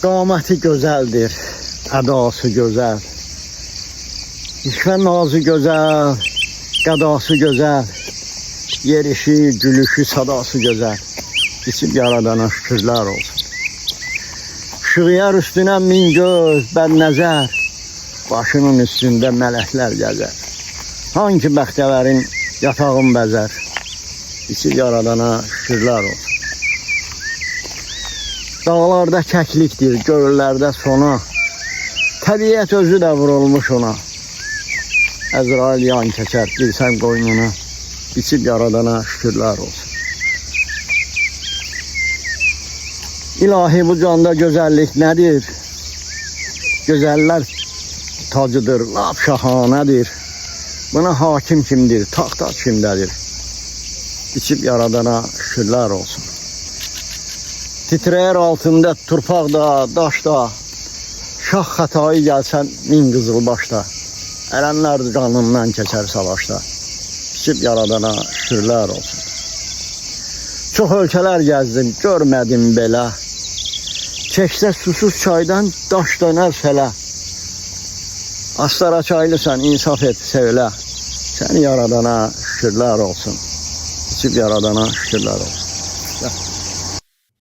Qaməti gözəldir, ədası gözəl. İşvə nazı gözəl, qədası gözəl. Yerişi, gülüşü, sadası gözəl. İçib yaradana şükürlər olsun. Şığıyar üstünə min göz, bən nəzər. Başının üstündə mələklər gəzər. Hangi bəxtəvərin yatağın bəzər. İçib yaradana şükürlər olsun. Dağlarda kəklikdir, göllərdə sona. Təbiət özü də vurulmuş ona. Əzrail yan keçər, bilsən qoynuna. Biçib yaradana şükürlər olsun. İlahi bu canda gözəllik nədir? Gözəllər tacıdır, lap şahanədir. Buna hakim kimdir, taxt kimdədir? İçib yaradana şükürlər olsun. Titrəyər altında turpaqda, daşda, şax xətayı gəlsən min qızıl başda. Ərənlər qanından keçər savaşda. Biçib yaradana şükürlər olsun. Çox ölkələr gəzdim, görmədim belə. Çəksə susuz çaydan daş dönər sələ. Astara çaylısan, insaf et, sevlə. Səni yaradana şükürlər olsun. İçib yaradana şükürlər olsun.